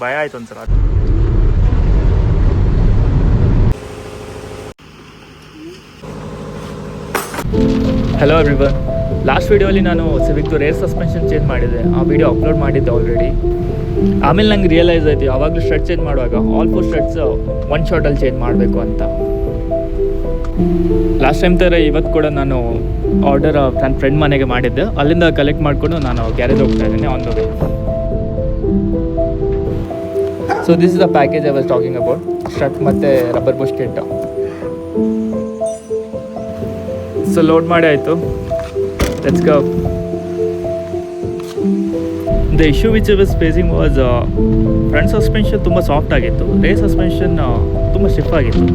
ನಂಗೆ ಭಯ ಆಯ್ತು ಒಂದ್ಸಲ. ಹಲೋ ಎವ್ರಿವನ್ ಲಾಸ್ಟ್ ವಿಡಿಯೋಲಿ ನಾನು ಸಿವಿಕ್ದು ರೇರ್ ಸಸ್ಪೆನ್ಷನ್ ಚೇಂಜ್ ಮಾಡಿದೆ. ಆ ವಿಡಿಯೋ ಅಪ್ಲೋಡ್ ಮಾಡಿದ್ದೆ ಆಲ್ರೆಡಿ ಆಮೇಲೆ ನಂಗೆ ರಿಯಲೈಸ್ ಆಯ್ತು, ಯಾವಾಗಲೂ ಸ್ಟ್ರೆಟ್ ಚೇಂಜ್ ಮಾಡುವಾಗ ಆಲ್ ಫೋರ್ ಸ್ಟ್ರೆಟ್ಸ್ ಒನ್ ಶಾರ್ಟಲ್ಲಿ ಚೇಂಜ್ ಮಾಡಬೇಕು ಅಂತ. ಲಾಸ್ಟ್ ಟೈಮ್ ಥರ ಇವತ್ತು ಕೂಡ ನಾನು ಆರ್ಡರ್ ನನ್ನ ಫ್ರೆಂಡ್ ಮನೆಗೆ ಮಾಡಿದ್ದೆ. ಅಲ್ಲಿಂದ ಕಲೆಕ್ಟ್ ಮಾಡಿಕೊಂಡು ನಾನು ಗ್ಯಾರೇಜ್ ಹೋಗ್ತಾ ಇದ್ದೀನಿ on the way so this is the package I was talking about strut ಮತ್ತು rubber bush kit so load ಮಾಡಿ ಆಯಿತು. Let's go the issue which was facing was front suspension ತುಂಬ ಸಾಫ್ಟ್ ಆಗಿತ್ತು. Rear suspension ತುಂಬ stiff ಆಗಿತ್ತು.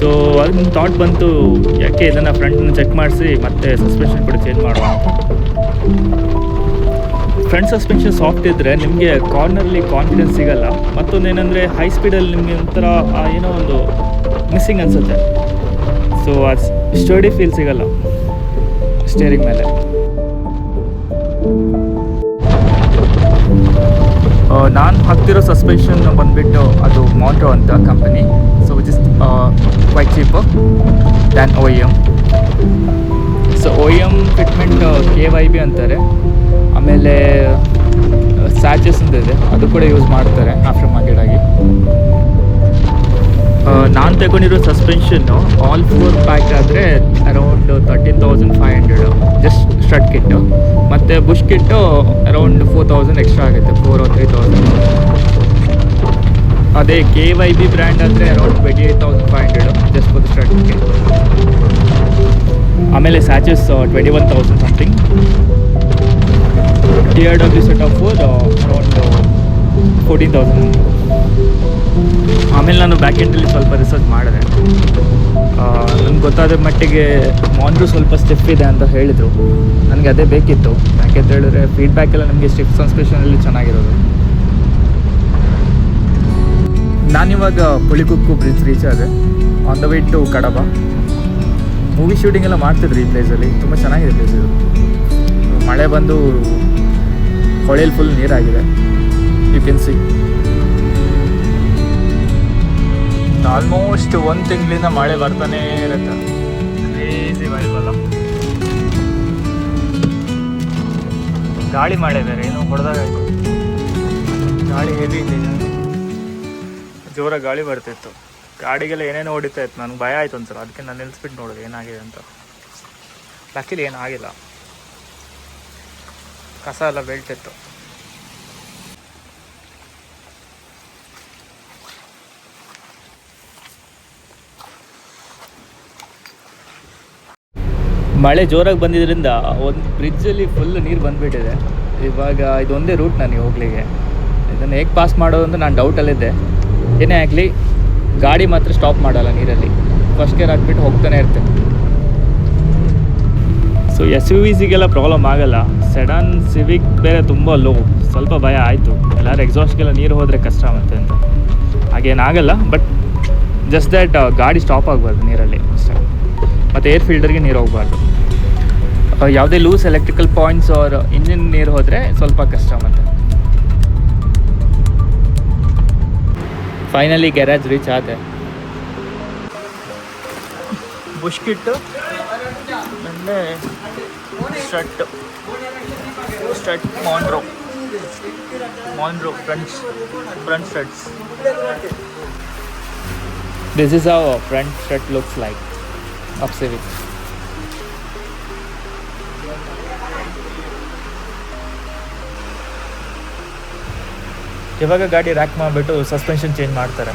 So ಅದನ್ನ thought ಬಂತು, ಯಾಕೆ ಇದನ್ನು ಫ್ರಂಟನ್ನು ಚೆಕ್ ಮಾಡಿಸಿ ಮತ್ತೆ ಸಸ್ಪೆನ್ಷನ್ ಕೂಡ ಚೇಂಜ್ ಮಾಡುವ ಫ್ರಂಟ್ ಸಸ್ಪೆನ್ಷನ್ ಸಾಫ್ಟ್ ಇದ್ದರೆ ನಿಮಗೆ ಕಾರ್ನರ್ಲಿ ಕಾನ್ಫಿಡೆನ್ಸ್ ಸಿಗಲ್ಲ. ಮತ್ತೊಂದು ಏನಂದರೆ ಹೈ ಸ್ಪೀಡಲ್ಲಿ ನಿಮಗೆ ಒಂಥರ ಏನೋ ಒಂದು ಮಿಸ್ಸಿಂಗ್ ಅನಿಸುತ್ತೆ. ಸೊ ಆ ಸ್ಟಡಿ ಫೀಲ್ ಸಿಗಲ್ಲ ಸ್ಟೇರಿಂಗ್ ಮೇಲೆ. ನಾನು ಹಾಕ್ತಿರೋ ಸಸ್ಪೆನ್ಷನ್ ಬಂದುಬಿಟ್ಟು ಅದು ಮೋಟೋ ಅಂತ company so which is quite cheap than O M so O M fitment K Y B ಅಂತಾರೆ. ಆಮೇಲೆ ಸ್ಯಾಚಸ್ ಅಂತ ಇದೆ ಅದು ಕೂಡ ಯೂಸ್ ಮಾಡ್ತಾರೆ ಆಫ್ಟರ್ ಮಾರ್ಕೆಟ್ ಆಗಿ ನಾನು ತಗೊಂಡಿರೋ ಸಸ್ಪೆನ್ಷನ್ನು ಆಲ್ ಫೋರ್ ಪ್ಯಾಕ್ ಆದರೆ around thirteen thousand five hundred just strut kit ಮತ್ತು bush kit around four thousand extra ಆಗುತ್ತೆ. ಫೋರ್ ತ್ರೀ ತೌಸಂಡ್ ಅದೇ ಕೆ ವೈ ಬಿ ಬ್ರ್ಯಾಂಡ್ ಅಂದರೆ around twenty eight thousand five hundred just four strut kit ಆಮೇಲೆ Sachs twenty one thousand something T R W set of around fourteen thousand ಆಮೇಲೆ ನಾನು back ಎಂಡಲ್ಲಿ ಸ್ವಲ್ಪ research ಮಾಡಿದೆ. ನನಗೆ ಗೊತ್ತಾದ ಮಟ್ಟಿಗೆ ಮಾನ್ರು ಸ್ವಲ್ಪ ಸ್ಟಿಫ್ ಇದೆ ಅಂತ ಹೇಳಿದರು. ನನಗೆ ಅದೇ ಬೇಕಿತ್ತು. ಯಾಕೆ ಹೇಳಿದ್ರೆ ಫೀಡ್ಬ್ಯಾಕ್ ಎಲ್ಲ ನಮಗೆ ಸ್ಟಿಫ್ ಸನ್ಸ್ಪೆಷನಲ್ಲಿ ಚೆನ್ನಾಗಿರೋದು. ನಾನಿವಾಗ ಪುಳಿಕುಕ್ಕು ಬ್ರಿಡ್ಜ್ ರೀಚ್ ಆದೆ. On the way to Kadaba. Movie shooting ಎಲ್ಲ ಮಾಡ್ತಿದ್ರು ಈ ಪ್ಲೇಸಲ್ಲಿ ತುಂಬ ಚೆನ್ನಾಗಿದೆ ಪ್ಲೇಸ್ ಇದು. ಮಳೆ ಬಂದು ಹೊಳೆಯಲ್ಲಿ ಫುಲ್ ನೀರಾಗಿದೆ. ಯು ಕೆನ್ ಸಿ ಆಲ್ಮೋಸ್ಟ್ ಒಂದು ತಿಂಗಳಿಂದ ಮಳೆ ಬರ್ತಾನೆ ಇರುತ್ತೆ. ಕ್ರೇಜಿ ವೈಬಲ್ಲ ಗಾಳಿ ಮಳೆ ಬೇರೆ, ಏನೋ ಹೊಡೆದಾಗ ಗಾಳಿ ಹೆವಿ ಇದೆ ಜೋರ ಗಾಳಿ ಬರ್ತಿತ್ತು. ಗಾಡಿಗೆಲ್ಲ ಏನೇನು ಹೊಡಿತಾ ಇತ್ತು. ನನಗೆ ಭಯ ಆಯ್ತು ಒಂದ್ಸಲ. ಅದಕ್ಕೆ ನಾನು ನಿಲ್ಸ್ಬಿಟ್ಟು ನೋಡಿದೆ, ಏನಾಗಿದೆ ಅಂತ. ಲಕ್ಕಿಲಿ ಏನಾಗಿಲ್ಲ ಕಸ ಎಲ್ಲ ಬೆಳ್ತಿತ್ತು. ಮಳೆ ಜೋರಾಗಿ ಬಂದಿದ್ದರಿಂದ ಒಂದು ಬ್ರಿಡ್ಜಲ್ಲಿ ಫುಲ್ ನೀರು ಬಂದುಬಿಟ್ಟಿದೆ. ಇವಾಗ ಇದೊಂದೇ ರೂಟ್ ನನಗೆ ಹೋಗ್ಲಿಕ್ಕೆ. ಇದನ್ನು ಹೇಗೆ ಪಾಸ್ ಮಾಡೋದು ಅಂತ ನಾನು ಡೌಟಲ್ಲಿದ್ದೆ ಏನೇ ಆಗಲಿ, ಗಾಡಿ ಮಾತ್ರ ಸ್ಟಾಪ್ ಮಾಡಲ್ಲ ನೀರಲ್ಲಿ. ಫಸ್ಟ್ ಗೇರ್ ಹಾಕ್ಬಿಟ್ಟು ಹೋಗ್ತಾನೆ ಇರ್ತೇನೆ. ಸೊ ಎಸ್ ಯು ವಿ ಸಿಗೆಲ್ಲ ಪ್ರಾಬ್ಲಮ್ ಆಗಲ್ಲ. ಸೆಡನ್ ಸಿವಿಕ್ ಬೇರೆ ತುಂಬ ಲೋ ಸ್ವಲ್ಪ ಭಯ ಆಯಿತು. ಎಲ್ಲರೂ ಎಕ್ಸಾಸ್ಟ್ಗೆಲ್ಲ ನೀರು ಹೋದರೆ ಕಷ್ಟ ಮತ್ತೆ ಅಂತ. ಹಾಗೇನಾಗಲ್ಲ ಬಟ್ ಜಸ್ಟ್ ದ್ಯಾಟ್ ಗಾಡಿ ಸ್ಟಾಪ್ ಆಗಬಾರ್ದು ನೀರಲ್ಲಿ ಅಷ್ಟೇ. ಮತ್ತು ಏರ್ ಫಿಲ್ಟರ್ಗೆ ನೀರು ಹೋಗಬಾರ್ದು. ಯಾವುದೇ loose electrical points or engine ನೀರು ಹೋದರೆ ಸ್ವಲ್ಪ ಕಷ್ಟ ಮತ್ತೆ. ಫೈನಲಿ ಗ್ಯಾರೇಜ್ ರೀಚ್ ಆದೆ. ಬುಷ್ ಕಿಟ್ಟು ಆಮೇಲೆ strut strut Monroe Monroe front front struts this is how front strut looks like of Civic ಇವಾಗ ಗಾಡಿ ರ್ಯಾಕ್ ಮಾಡಿಬಿಟ್ಟು ಸಸ್ಪೆನ್ಷನ್ ಚೇಂಜ್ ಮಾಡ್ತಾರೆ.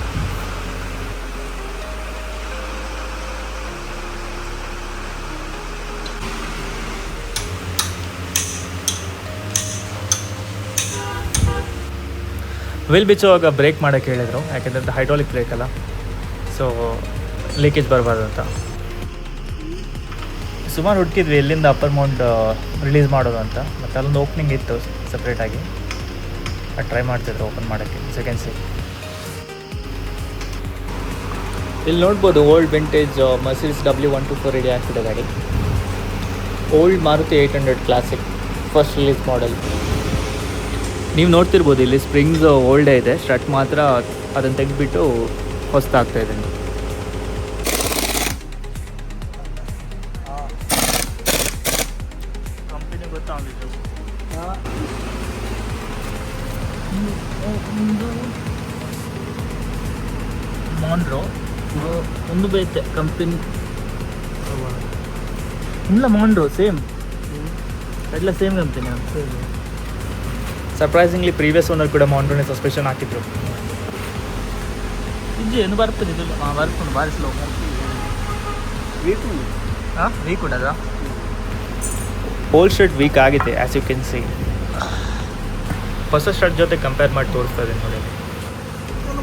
ವಿಲ್ ಬಿಚ್ಚುವಾಗ ಬ್ರೇಕ್ ಮಾಡೋಕ್ಕೆ ಹೇಳಿದರು ಯಾಕೆಂದರೆ ಹೈಡ್ರಾಲಿಕ್ ಬ್ರೇಕ್ ಅಲ್ಲ. ಸೊ ಲೀಕೇಜ್ ಬರಬಾರ್ದು ಅಂತ ಸುಮಾರು ಹುಡುಕಿದ್ವಿ ಎಲ್ಲಿಂದ ಅಪ್ಪರ್ ಮೌಂಟ್ ರಿಲೀಸ್ ಮಾಡೋದು ಅಂತ. ಮತ್ತು ಅಲ್ಲೊಂದು ಓಪನಿಂಗ್ ಇತ್ತು ಸಪ್ರೇಟಾಗಿ ಅದು ಟ್ರೈ ಮಾಡ್ತಿದ್ರು ಓಪನ್ ಮಾಡೋಕ್ಕೆ ಸೆಕೆಂಡ್ ಸಿ ಇಲ್ಲಿ ನೋಡ್ಬೋದು old vintage Mercedes W one two four ready ಆಗ್ತಿದೆ ಗಾಡಿ. Old Maruti eight hundred classic first release model ನೀವು ನೋಡ್ತಿರ್ಬೋದು ಇಲ್ಲಿ ಸ್ಪ್ರಿಂಗ್ಸ್ ಓಲ್ಡೇ ಇದೆ ಸ್ಟ್ರಟ್ ಮಾತ್ರ ಅದನ್ನು ತೆಗೆದ್ಬಿಟ್ಟು ಹೊಸ್ತಾಗ್ತಾ ಇದೆ. ಮಾನ್ರೋ ಒಂದು ಬೈತೆ ಕಂಪನಿ. ಇಲ್ಲ ಮಾಂಡ್ರೋ ಸೇಮ್ ಎಲ್ಲ same company surprisingly previous owner ಕೂಡ ಮಾನ್ರೋನೆ ಸಸ್ಪೆಷನ್ ಹಾಕಿದ್ರು. ಇದು ಏನು ಬರ್ತದೆ? ಇದು ಬರ್ಕೊಂಡು ಭಾರಿ ಸ್ಲೋ ಹಾಂ ವೀಕ್ ಉಂಟದ? ಹೋಲ್ ಶರ್ಟ್ ವೀಕ್ ಆಗಿದೆ ಆ್ಯಸ್ ಯು ಕೆನ್ ಸಿ ಹೊಸ ಶರ್ಟ್ ಜೊತೆ ಕಂಪೇರ್ ಮಾಡಿ ತೋರಿಸ್ತದೆ ನೋಡಿ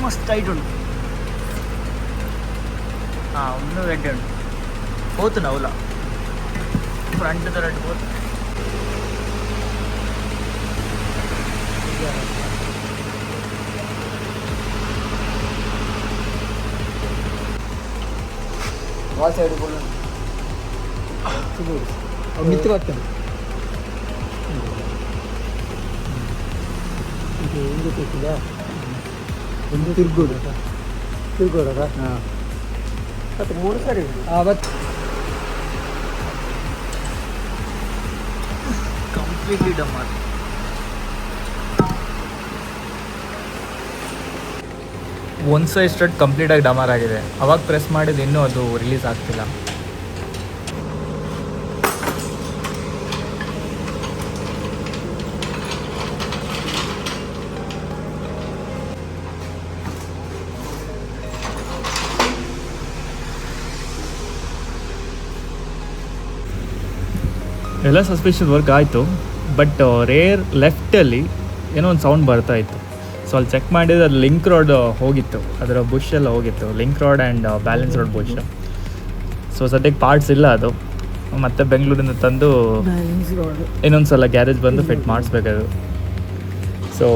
ಮಸ್ತ್ ಟೈಟ್ ಉಂಟು. ಹಾಂ ಒಂದು ರೆಡ್ ಉಂಟು. ಹೋತು ನವಲ. ಫ್ರಂಟ್ ರೆಡ್ ಹೋತು. ಆ ಸೈಡ್ ಮಿತ್ರ ಬರ್ತಾನೆ ಒಂದು ಕೊಟ್ಟಿದ ಒಂದು ತಿರ್ಗೋಡು ತಿರ್ಗೋಡದ ಹಾಂ ಮತ್ತು ಮೂರು ಸರಿ ಆವತ್ತು ಕಂಪ್ಲೀಟ್ಲಿ ಡಮ್ ಮಾಡಿ ಒಂದು ಸೈಡ್ ಸ್ಟಡ್ ಕಂಪ್ಲೀಟಾಗಿ ಡಮಾರ್ ಆಗಿದೆ. ಅವಾಗ ಪ್ರೆಸ್ ಮಾಡಿದ ಇನ್ನೂ ಅದು ರಿಲೀಸ್ ಆಗ್ತಿಲ್ಲ. ಎಲ್ಲ ಸಸ್ಪೆಷನ್ ವರ್ಕ್ ಆಯಿತು ಬಟ್ ರೇರ್ ಲೆಫ್ಟಲ್ಲಿ ಏನೋ ಒಂದು ಸೌಂಡ್ ಬರ್ತಾ ಇತ್ತು. ಸೊ ಅಲ್ಲಿ ಚೆಕ್ ಮಾಡಿದ್ರೆ ಅದು ಲಿಂಕ್ ರೋಡ್ ಹೋಗಿತ್ತು. ಅದರ ಬುಷ್ ಎಲ್ಲ ಹೋಗಿತ್ತು. Link rod and balance rod bush so ಸದ್ಯಕ್ಕೆ ಪಾರ್ಟ್ಸ್ ಇಲ್ಲ ಅದು. ಮತ್ತೆ ಬೆಂಗಳೂರಿಂದ ತಂದು ಇನ್ನೊಂದು ಸಲ ಗ್ಯಾರೇಜ್ ಬಂದು fit ಮಾಡಿಸ್ಬೇಕದು so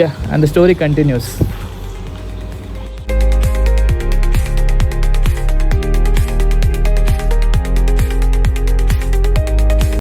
yeah and the story continues